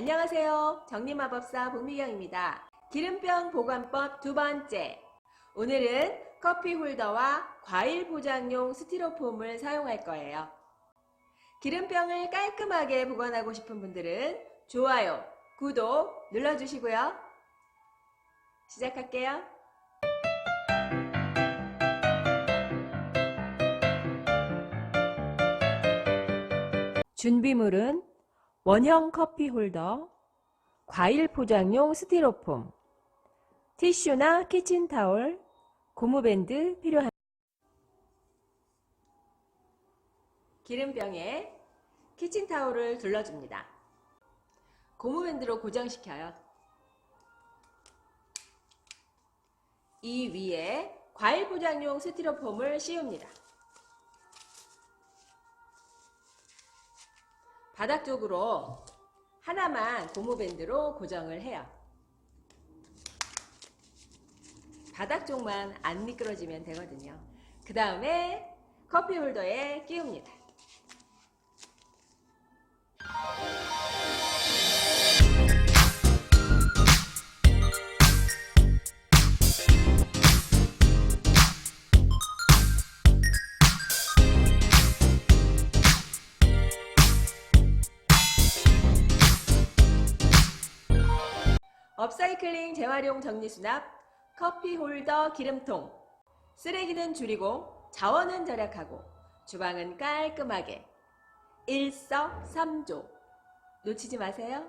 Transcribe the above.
안녕하세요. 정리마법사 복미경입니다. 기름병 보관법 두 번째. 오늘은 커피 홀더와 과일 포장용 스티로폼을 사용할 거예요. 기름병을 깔끔하게 보관하고 싶은 분들은 좋아요, 구독 눌러주시고요. 시작할게요. 준비물은 원형 커피 홀더, 과일 포장용 스티로폼, 티슈나 키친타올, 고무밴드 필요합니다. 기름병에 키친타올을 둘러줍니다. 고무밴드로 고정시켜요. 이 위에 과일 포장용 스티로폼을 씌웁니다. 바닥 쪽으로 하나만 고무밴드로 고정을 해요. 바닥 쪽만 안 미끄러지면 되거든요. 그 다음에 커피 홀더에 끼웁니다. 업사이클링 재활용 정리수납, 커피 홀더 기름통, 쓰레기는 줄이고 자원은 절약하고 주방은 깔끔하게. 일석삼조. 놓치지 마세요.